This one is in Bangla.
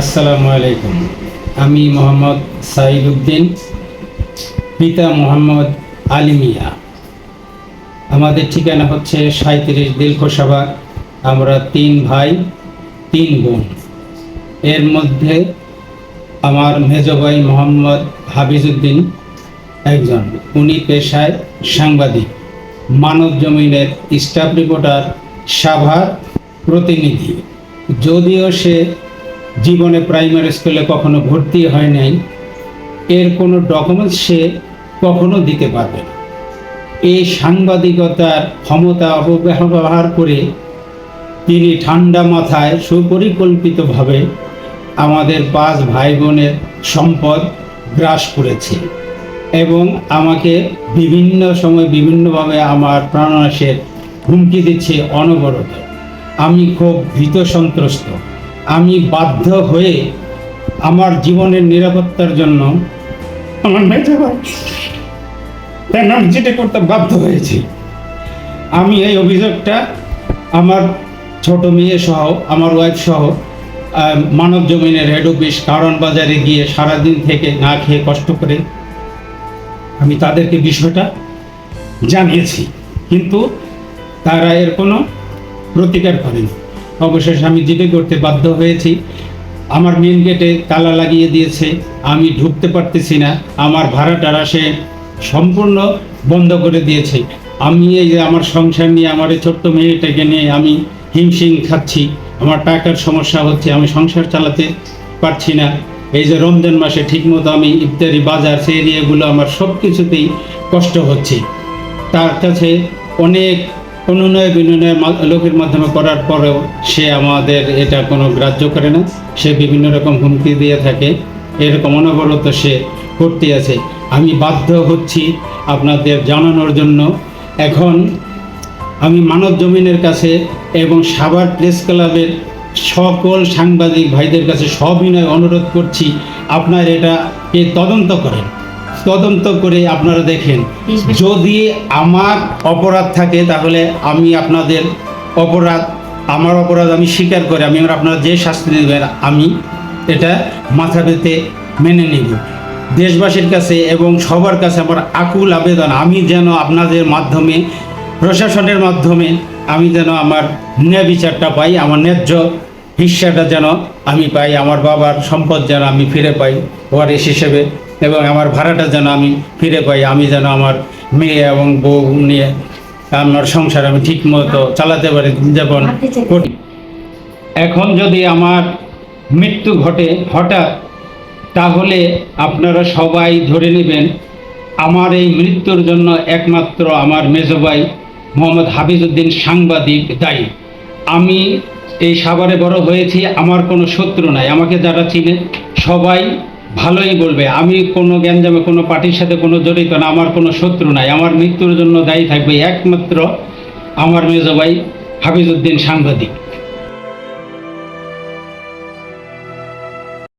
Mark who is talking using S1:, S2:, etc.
S1: আসসালামু আলাইকুম। আমি মোহাম্মদ সাইদ উদ্দিন পিতা মোহাম্মদ আলী মিয়া। আমাদের ঠিকানা হচ্ছে সাঁত্রিশ দিলখোসাবা আমরা তিন ভাই, তিন বোন। এর মধ্যে আমার মেজ ভাই মোহাম্মদ হাফিজউদ্দিন একজন। উনি পেশায় সাংবাদিক, মানব জমিনের স্টাফ রিপোর্টার, সাভার প্রতিনিধি। যদিও সে জীবনে প্রাইমারি স্কুলে কখনো ভর্তি হয় নাই। এর কোনো ডকুমেন্টস সে কখনো দিতে পারবে না। এই সাংবাদিকতার ক্ষমতা অপব্যবহার করে তিনি ঠান্ডা মাথায় সুপরিকল্পিতভাবে আমাদের পাঁচ ভাই বোনের সম্পদ গ্রাস করেছে এবং আমাকে বিভিন্ন সময় বিভিন্নভাবে আমার প্রাণনাশের হুমকি দিচ্ছে অনবরত। আমি খুব ভীত সন্ত্রস্ত। আমি বাধ্য হয়ে আমার জীবনের নিরাপত্তার জন্য আমার মেজো ভাই যেটা করতে বাধ্য হয়েছি। আমি এই অভিযোগটা আমার ছোট মেয়ে সহ, আমার ওয়াইফ সহ মানব জমিনের হেড অফিস কারণ বাজারে গিয়ে সারাদিন থেকে না খেয়ে কষ্ট করে আমি তাদেরকে বিষয়টা জানিয়েছি। কিন্তু তারা এর কোনো প্রতিকার করেনি। অবশেষে আমি জিডি করতে বাধ্য হয়েছি। আমার মেন গেটে তালা লাগিয়ে দিয়েছে। আমি ঢুকতে পারতেছি না। আমার ভাড়া টাড়া সে সম্পূর্ণ বন্ধ করে দিয়েছে। আমি এই যে আমার সংসার নিয়ে, আমার এই ছোট্ট মেয়েটাকে নিয়ে আমি হিমশিম খাচ্ছি। আমার টাকার সমস্যা হচ্ছে, আমি সংসার চালাতে পারছি না। এই যে রমজান মাসে ঠিকমতো আমি ইফতারি, বাজার সেই এরিয়াগুলো আমার সব কিছুতেই কষ্ট হচ্ছে। তার কাছে অনেক অনুনয় বিনয় লোকের মাধ্যমে করার পরেও সে আমাদের এটা কোনো গ্রাহ্য করে না। সে বিভিন্ন রকম হুমকি দিয়ে থাকে। এরকম অনবরত সে করতে আছে। আমি বাধ্য হচ্ছি আপনাদের জানানোর জন্য। এখন আমি মানব জমিনের কাছে এবং সাভার প্রেস ক্লাবের সকল সাংবাদিক ভাইদের কাছে সবিনয় অনুরোধ করছি, আপনার এটা তদন্ত করেন। তদন্ত করে আপনারা দেখেন। যদি আমার অপরাধ থাকে, তাহলে আমি আপনাদের অপরাধ, আমার অপরাধ আমি স্বীকার করে, আমি আপনারা যে শাস্তি দেবেন, আমি এটা মাথা পেতে মেনে নিব। দেশবাসীর কাছে এবং সবার কাছে আমার আকুল আবেদন, আমি যেন আপনাদের মাধ্যমে, প্রশাসনের মাধ্যমে আমি যেন আমার ন্যায় বিচারটা পাই, আমার ন্যায্য হিস্সাটা যেন আমি পাই, আমার বাবার সম্পদ যেন আমি ফিরে পাই, ওয়ারিশ হিসেবে এবং আমার ভাড়াটা যেন আমি ফিরে পাই আমি যেন আমার মেয়ে এবং বউ নিয়ে আমার সংসার আমি ঠিক মতো চালাতে পারি যেমন করি। এখন যদি আমার মৃত্যু ঘটে হঠাৎ তাহলে আপনারা সবাই ধরে নেবেন আমার এই মৃত্যুর জন্য একমাত্র আমার মেজবাই মোহাম্মদ হাফিজউদ্দিন সাংবাদিক দায়ী। আমি এই সাভারে বড় হয়েছি আমার কোনো শত্রু নাই আমাকে যারা চিনে সবাই ভালোই বলবে। আমি কোনো গ্যাঞ্জামে, কোনো পার্টির সাথে কোনো জড়িত না, আমার কোনো শত্রু নাই। আমার মৃত্যুর জন্য দায়ী থাকবে একমাত্র আমার মেজভাই হাফিজউদ্দিন সাংবাদিক।